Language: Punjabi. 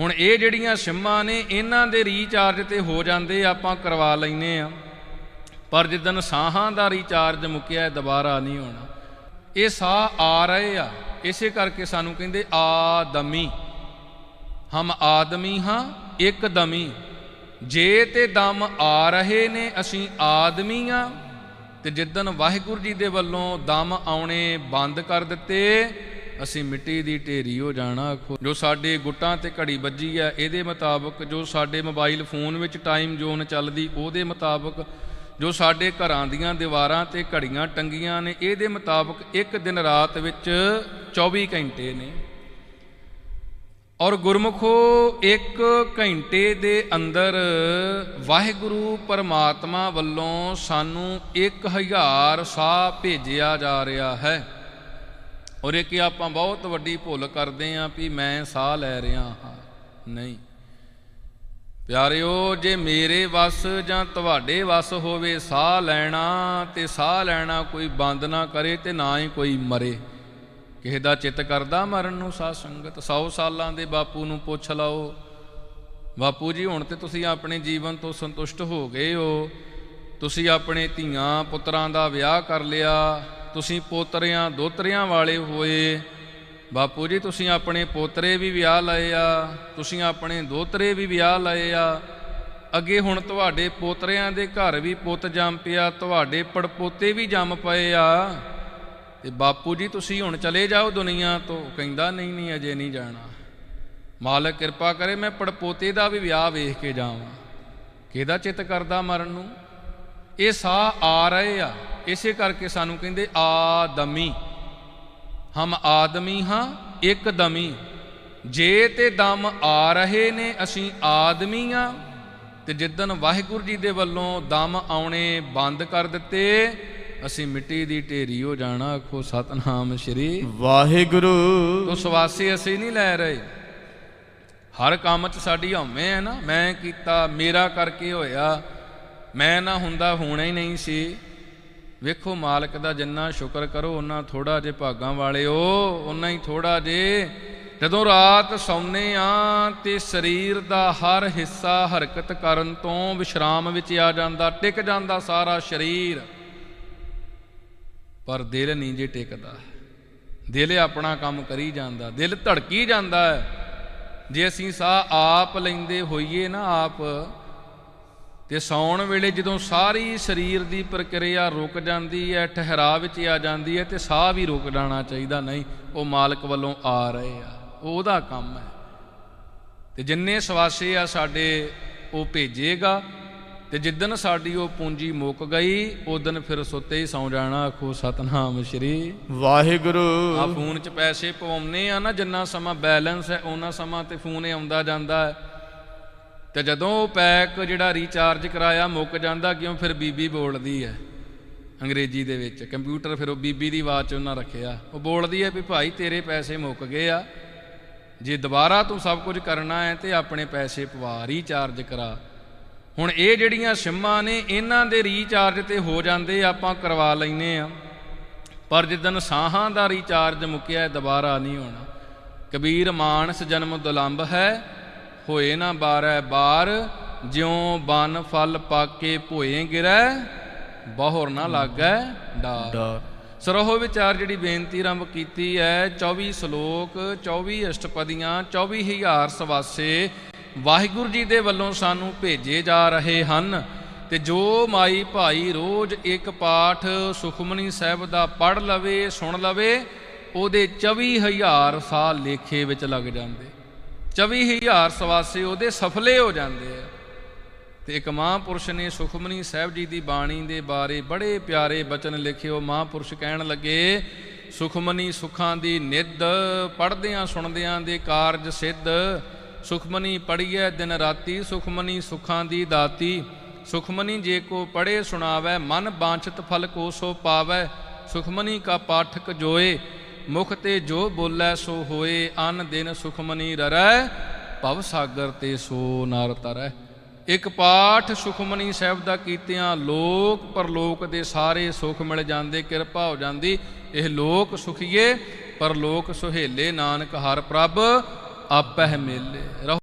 ਹੁਣ ਇਹ ਜਿਹੜੀਆਂ ਸਿੰਮਾਂ ਨੇ, ਇਹਨਾਂ ਦੇ ਰੀਚਾਰਜ ਤੇ ਹੋ ਜਾਂਦੇ ਆਪਾਂ ਕਰਵਾ ਲੈਨੇ ਆ। ਪਰ ਜਿੱਦਨ ਸਾਹਾਂ ਦਾ ਰੀਚਾਰਜ ਮੁੱਕਿਆ ਦੁਬਾਰਾ ਨਹੀਂ ਹੋਣਾ। ਇਹ ਸਾਹ ਆ ਰਹੇ ਆ। ਇਸੇ ਕਰਕੇ ਸਾਨੂੰ ਕਹਿੰਦੇ ਆਦਮੀ। ਹਮ ਆਦਮੀ ਹਾਂ, ਇੱਕ ਦਮੀ। ਜੇ ਤੇ ਦਮ ਆ ਰਹੇ ਨੇ, ਅਸੀਂ ਆਦਮੀ ਆ ਤੇ ਜਿੱਦਨ ਵਾਹਿਗੁਰੂ ਜੀ ਦੇ ਵੱਲੋਂ ਦਮ ਆਉਣੇ ਬੰਦ ਕਰ ਦਿੱਤੇ ਅਸੀਂ ਮਿੱਟੀ ਦੀ ਢੇਰੀ ਹੋ ਜਾਣਾ, ਆਖੋ। ਜੋ ਸਾਡੇ ਗੁੱਟਾਂ ਤੇ ਘੜੀ ਵੱਜੀ ਹੈ ਇਹਦੇ ਮੁਤਾਬਕ ਜੋ ਸਾਡੇ ਮੋਬਾਈਲ ਫੋਨ ਵਿੱਚ ਟਾਈਮ ਜ਼ੋਨ ਚੱਲਦੀ, ਉਹਦੇ ਮੁਤਾਬਕ ਜੋ ਸਾਡੇ ਘਰਾਂ ਦੀਆਂ ਦੀਵਾਰਾਂ ਤੇ ਘੜੀਆਂ ਟੰਗੀਆਂ ਨੇ, ਇਹਦੇ ਮੁਤਾਬਕ ਇੱਕ ਦਿਨ ਰਾਤ ਵਿੱਚ 24 ਘੰਟੇ ਨੇ। ਔਰ ਗੁਰਮੁਖੋ, ਇੱਕ ਘੰਟੇ ਦੇ ਅੰਦਰ ਵਾਹਿਗੁਰੂ ਪਰਮਾਤਮਾ ਵੱਲੋਂ ਸਾਨੂੰ 1000 ਸਾਹ ਭੇਜਿਆ ਜਾ ਰਿਹਾ ਹੈ। ਔਰ ਇਹ ਕਿ ਆਪਾਂ ਬਹੁਤ ਵੱਡੀ ਭੁੱਲ ਕਰਦੇ ਆਂ ਵੀ ਮੈਂ ਸਾਹ ਲੈ ਰਿਹਾ ਹਾਂ। ਨਹੀਂ। ਪਿਆਰਿਓ, ਜੇ ਮੇਰੇ ਵੱਸ ਜਾਂ ਤੁਹਾਡੇ ਵੱਸ ਹੋਵੇ ਸਾਹ ਲੈਣਾ ਤੇ ਸਾਹ ਲੈਣਾ ਕੋਈ ਬੰਦ ਨਾ ਕਰੇ ਤੇ ਨਾ ਹੀ ਕੋਈ ਮਰੇ। ਕਿਸੇ ਦਾ ਚਿੱਤ ਕਰਦਾ ਮਰਨ ਨੂੰ ਸਾਧ ਸੰਗਤ 100 ਸਾਲਾਂ ਦੇ ਬਾਪੂ ਨੂੰ ਪੁੱਛ ਲਓ। ਬਾਪੂ ਜੀ, ਹੁਣ ਤੇ ਤੁਸੀਂ ਆਪਣੇ ਜੀਵਨ ਤੋਂ ਸੰਤੁਸ਼ਟ ਹੋ ਗਏ ਹੋ। ਤੁਸੀਂ ਆਪਣੇ ਧੀਆਂ ਪੁੱਤਰਾਂ ਦਾ ਵਿਆਹ ਕਰ ਲਿਆ। ਤੁਸੀਂ ਪੋਤਰਿਆਂ, ਦੋਤਰਿਆਂ ਵਾਲੇ ਹੋਏ। ਬਾਪੂ ਜੀ, ਤੁਸੀਂ ਆਪਣੇ ਪੋਤਰੇ ਵੀ ਵਿਆਹ ਲਏ ਆ, ਤੁਸੀਂ ਆਪਣੇ ਦੋਤਰੇ ਵੀ ਵਿਆਹ ਲਏ ਆ। ਅੱਗੇ ਹੁਣ ਤੁਹਾਡੇ ਪੋਤਰਿਆਂ ਦੇ ਘਰ ਵੀ ਪੁੱਤ ਜੰਮ ਪਿਆ, ਤੁਹਾਡੇ ਪੜਪੋਤੇ ਵੀ ਜੰਮ ਪਏ ਆ। ਤੇ ਬਾਪੂ ਜੀ, ਤੁਸੀਂ ਹੁਣ ਚਲੇ ਜਾਓ ਦੁਨੀਆ ਤੋਂ ਕਹਿੰਦਾ, ਨਹੀਂ ਨਹੀਂ, ਅਜੇ ਨਹੀਂ ਜਾਣਾ। ਮਾਲਕ ਕਿਰਪਾ ਕਰੇ, ਮੈਂ ਪੜਪੋਤੇ ਦਾ ਵੀ ਵਿਆਹ ਵੇਖ ਕੇ ਜਾਵਾਂ। ਕਿਹਦਾ ਚਿੱਤ ਕਰਦਾ ਮਰਨ ਨੂੰ? ਇਹ ਸਾਹ ਆ ਰਹੇ ਆ। ਇਸੇ ਕਰਕੇ ਸਾਨੂੰ ਕਹਿੰਦੇ ਆਦਮੀ। ਹਮ ਆਦਮੀ ਹਾਂ ਇੱਕ ਦਮੀ। ਜੇ ਤੇ ਦਮ ਆ ਰਹੇ ਨੇ ਅਸੀਂ ਆਦਮੀ ਆ ਤੇ ਜਿੱਦਨ ਵਾਹਿਗੁਰੂ ਜੀ ਦੇ ਵੱਲੋਂ ਦਮ ਆਉਣੇ ਬੰਦ ਕਰ ਦਿੱਤੇ ਅਸੀਂ ਮਿੱਟੀ ਦੀ ਢੇਰੀ ਹੋ ਜਾਣਾ। ਆਖੋ ਸਤਨਾਮ ਸ਼੍ਰੀ ਵਾਹਿਗੁਰੂ। ਤੋ ਸਵਾਸੀ ਅਸੀਂ ਨਹੀਂ ਲੈ ਰਹੇ। ਹਰ ਕੰਮ 'ਚ ਸਾਡੀ ਹਉਮੈ ਹੈ ਨਾ। ਮੈਂ ਕੀਤਾ ਮੇਰਾ ਕਰਕੇ ਹੋਇਆ। ਮੈਂ ਨਾ ਹੁੰਦਾ ਹੋਣਾ ਹੀ ਨਹੀਂ ਸੀ। ਵੇਖੋ ਮਾਲਕ ਦਾ ਜਿੰਨਾ ਸ਼ੁਕਰ ਕਰੋ ਉਹਨਾਂ ਥੋੜਾ ਜੇ ਭਾਗਾਂ ਵਾਲਿਓ ਉਹਨਾਂ ਹੀ ਥੋੜਾ ਜੇ। ਜਦੋਂ ਰਾਤ ਸੌਂਨੇ ਆ ਤੇ ਸਰੀਰ ਦਾ ਹਰ ਹਿੱਸਾ ਹਰਕਤ ਕਰਨ ਤੋਂ ਵਿਸ਼ਰਾਮ ਵਿੱਚ ਆ ਜਾਂਦਾ, ਟਿਕ ਜਾਂਦਾ ਸਾਰਾ ਸਰੀਰ। ਪਰ ਦਿਲ ਨਹੀਂ ਜੇ ਟਿਕਦਾ। ਦਿਲ ਆਪਣਾ ਕੰਮ ਕਰੀ ਜਾਂਦਾ, ਦਿਲ ਧੜਕੀ ਜਾਂਦਾ। ਹੈ ਜੇ ਅਸੀਂ ਸਾਹ ਆਪ ਲੈਂਦੇ ਹੋਈਏ ਨਾ ਆਪ ਤੇ ਸੌਣ ਵੇਲੇ ਜਦੋਂ ਸਾਰੀ ਸਰੀਰ ਦੀ ਪ੍ਰਕਿਰਿਆ ਰੁਕ ਜਾਂਦੀ ਹੈ ਠਹਿਰਾ ਵਿੱਚ ਆ ਜਾਂਦੀ ਹੈ ਤੇ ਸਾਹ ਵੀ ਰੁਕ ਜਾਣਾ ਚਾਹੀਦਾ ਨਹੀਂ ਉਹ ਮਾਲਕ ਵੱਲੋਂ ਆ ਰਹੇ ਆ। ਉਹ ਉਹਦਾ ਕੰਮ ਹੈ। ਤੇ ਜਿੰਨੇ ਸਵਾਸੇ ਆ ਸਾਡੇ ਉਹ ਭੇਜੇਗਾ। ਤੇ ਜਿੱਦਨ ਸਾਡੀ ਉਹ ਪੂੰਜੀ ਮੁੱਕ ਗਈ ਉਦਨ ਫਿਰ ਸੁੱਤੇ ਹੀ ਸੌ ਜਾਣਾ ਆਖੋ ਸਤਨਾਮ ਸ਼੍ਰੀ। ਵਾਹਿਗੁਰੂ। ਆ ਫੋਨ 'ਚ ਪੈਸੇ ਪਵਾਉਨੇ ਆ ਨਾ ਜਿੰਨਾ ਸਮਾਂ ਬੈਲੈਂਸ ਹੈ ਉਹਨਾਂ ਸਮਾਂ ਤੇ ਫੋਨ ਆਉਂਦਾ ਜਾਂਦਾ ਹੈ। ਤੇ ਜਦੋਂ ਉਹ ਪੈਕ ਜਿਹੜਾ ਰੀਚਾਰਜ ਕਰਾਇਆ, ਮੁੱਕ ਜਾਂਦਾ ਕਿਉਂ? ਫਿਰ ਬੀਬੀ ਬੋਲਦੀ ਹੈ ਅੰਗਰੇਜ਼ੀ ਦੇ ਵਿੱਚ। ਕੰਪਿਊਟਰ ਫਿਰ ਉਹ ਬੀਬੀ ਦੀ ਆਵਾਜ਼ 'ਚ ਉਹਨਾਂ ਰੱਖਿਆ। ਉਹ ਬੋਲਦੀ ਹੈ ਵੀ ਭਾਈ, ਤੇਰੇ ਪੈਸੇ ਮੁੱਕ ਗਏ ਆ। ਜੇ ਦੁਬਾਰਾ ਤੂੰ ਸਭ ਕੁਝ ਕਰਨਾ ਹੈ ਤੇ ਆਪਣੇ ਪੈਸੇ ਪਵਾ ਰੀਚਾਰਜ ਕਰਾ। ਹੁਣ ਇਹ ਜਿਹੜੀਆਂ ਸਿੰਮਾਂ ਨੇ, ਇਹਨਾਂ ਦੇ ਰੀਚਾਰਜ ਤੇ ਹੋ ਜਾਂਦੇ ਆਪਾਂ ਕਰਵਾ ਲੈਨੇ ਆ। ਪਰ ਜਿੱਦਨ ਸਾਹਾਂ ਦਾ ਰੀਚਾਰਜ ਮੁੱਕਿਆ ਦੁਬਾਰਾ ਨਹੀਂ ਹੋਣਾ। ਕਬੀਰ ਮਾਨਸ ਜਨਮ ਦੁਲੰਭ ਹੈ। ਹੋਏ ਨਾ ਬਾਰੈ ਬਾਰ ਜਿਉ ਬਨ ਫਲ ਪਾਕੇ ਭੋਏ ਗਿਰੈ ਬਹੁਰ ਨਾ ਲਾਗੈ ਡਾਰ। ਸਰੋਹ ਵਿਚਾਰ ਜਿਹੜੀ ਬੇਨਤੀ ਆਰੰਭ ਕੀਤੀ ਹੈ 24 ਸ਼ਲੋਕ 24 ਅਸ਼ਟਪਦੀਆਂ 24000 ਸਵਾਸੇ ਵਾਹਿਗੁਰੂ ਜੀ ਦੇ ਵੱਲੋਂ ਸਾਨੂੰ ਭੇਜੇ ਜਾ ਰਹੇ ਹਨ। ਤੇ ਜੋ ਮਾਈ ਭਾਈ ਰੋਜ਼ ਇੱਕ ਪਾਠ ਸੁਖਮਨੀ ਸਾਹਿਬ ਦਾ ਪੜ ਲਵੇ ਸੁਣ ਲਵੇ ਉਹਦੇ 24000 ਸਾਲ ਲੇਖੇ ਵਿੱਚ ਲੱਗ ਜਾਂਦੇ। 24000 ਸਵਾਸੇ ਉਹਦੇ ਸਫਲੇ ਹੋ ਜਾਂਦੇ ਆ। ਤੇ ਇੱਕ ਮਹਾਂਪੁਰਸ਼ ਨੇ ਸੁਖਮਨੀ ਸਾਹਿਬ ਜੀ ਦੀ ਬਾਣੀ ਦੇ ਬਾਰੇ ਬੜੇ ਪਿਆਰੇ ਬਚਨ ਲਿਖੇ। ਉਹ ਮਹਾਂਪੁਰਸ਼ ਕਹਿਣ ਲੱਗੇ, ਸੁਖਮਨੀ ਸੁਖਾਂ ਦੀ ਨਿੱਧ ਪੜਦਿਆਂ ਸੁਣਦਿਆਂ ਦੇ ਕਾਰਜ ਸਿੱਧ। ਸੁਖਮਨੀ ਪੜੀਐ ਦਿਨ ਰਾਤੀ, ਸੁਖਮਨੀ ਸੁਖਾਂ ਦੀ ਦਾਤੀ। ਸੁਖਮਨੀ ਜੇ ਕੋ ਪੜੇ ਸੁਣਾਵੈ, ਮਨ ਬਾਂਛਤ ਫਲ ਕੋ ਸੋ ਪਾਵੈ। ਸੁਖਮਨੀ ਕਾ ਪਾਠਕ ਜੋਏ ਮੁਖ ਤੇ ਜੋ ਬੋਲੇ ਸੋ ਹੋਏ, ਅਨ ਦਿਨ ਸੁਖਮਨੀ ਰਰੈ, ਭਵ ਸਾਗਰ ਤੇ ਸੋ ਨਰ ਤਰੈ। ਇੱਕ ਪਾਠ ਸੁਖਮਨੀ ਸਾਹਿਬ ਦਾ ਕੀਤਿਆਂ, ਲੋਕ ਪਰਲੋਕ ਦੇ ਸਾਰੇ ਸੁਖ ਮਿਲ ਜਾਂਦੇ, ਕਿਰਪਾ ਹੋ ਜਾਂਦੀ। ਇਹ ਲੋਕ ਸੁਖੀਏ, ਪਰਲੋਕ ਸੁਹੇਲੇ, ਨਾਨਕ ਹਰ ਪ੍ਰਭ, ਆਪਹਿ ਮੇਲੇ। ਰਹੋ